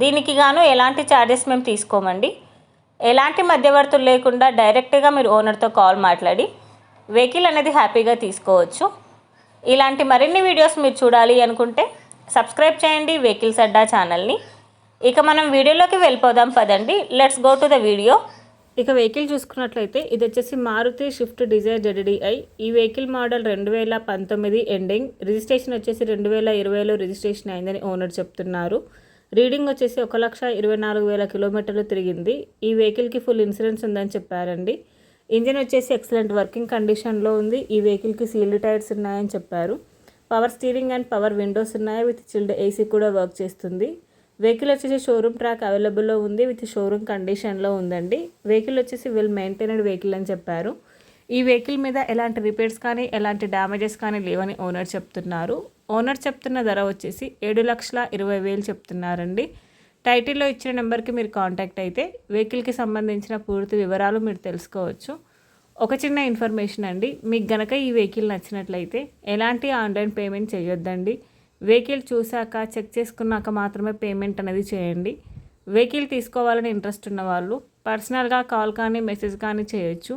దీనికి గాను ఎలాంటి ఛార్జెస్ మేము తీసుకోమండి. ఎలాంటి మధ్యవర్తులు లేకుండా డైరెక్ట్గా మీరు ఓనర్తో కాల్ మాట్లాడి వెహికల్ అనేది హ్యాపీగా తీసుకోవచ్చు. ఇలాంటి మరిన్ని వీడియోస్ మీరు చూడాలి అనుకుంటే సబ్స్క్రైబ్ చేయండి వెహికల్స్ అడ్డా ఛానల్ని ఇక మనం వీడియోలోకి వెళ్ళిపోదాం పదండి. Let's go to the video ఇక వెహికల్ చూసుకున్నట్లయితే ఇది వచ్చేసి మారుతి షిఫ్ట్ డిజైర్ జెడ్డిఐ ఈ వెహికల్ మోడల్ రెండు వేల పంతొమ్మిది ఎండింగ్ రిజిస్ట్రేషన్ వచ్చేసి రెండు వేల ఇరవైలో రిజిస్ట్రేషన్ అయిందని ఓనర్ చెప్తున్నారు. రీడింగ్ వచ్చేసి ఒక లక్ష ఇరవై నాలుగు వేల కిలోమీటర్లు తిరిగింది. ఈ వెహికల్కి ఫుల్ ఇన్సూరెన్స్ ఉందని చెప్పారండి. ఇంజిన్ వచ్చేసి ఎక్సలెంట్ వర్కింగ్ కండిషన్లో ఉంది. ఈ వెహికల్కి సీల్డ్ టైర్స్ ఉన్నాయని చెప్పారు. Power steering and power windows ఉన్నాయి. విత్ చిల్డ్ ఏసీ కూడా వర్క్ చేస్తుంది. వెహికల్ వచ్చేసి షోరూమ్ ట్రాక్ అవైలబుల్లో ఉంది. విత్ షోరూమ్ కండిషన్లో ఉందండి. వెహికల్ వచ్చేసి వెల్ మెయింటైనడ్ వెహికల్ అని చెప్పారు. ఈ వెహికల్ మీద ఎలాంటి రిపేర్స్ కానీ ఎలాంటి డ్యామేజెస్ కానీ లేవని ఓనర్ చెప్తున్నారు. ఓనర్ చెప్తున్న ధర వచ్చేసి ఏడు లక్షల ఇరవై వేలు చెప్తున్నారండి. టైటిల్లో ఇచ్చిన నెంబర్కి మీరు కాంటాక్ట్ అయితే వెహికల్కి సంబంధించిన పూర్తి వివరాలు మీరు తెలుసుకోవచ్చు. ఒక చిన్న ఇన్ఫర్మేషన్ అండి మీకు గనక ఈ వెహికల్ నచ్చినట్లయితే ఎలాంటి ఆన్లైన్ పేమెంట్ చేయొద్దండి. వెహికల్ చూశాక చెక్ చేసుకున్నాక మాత్రమే పేమెంట్ అనేది చేయండి. వెహికల్ తీసుకోవాలని ఇంట్రెస్ట్ ఉన్న వాళ్ళు పర్సనల్గా కాల్ కానీ మెసేజ్ కానీ చేయొచ్చు.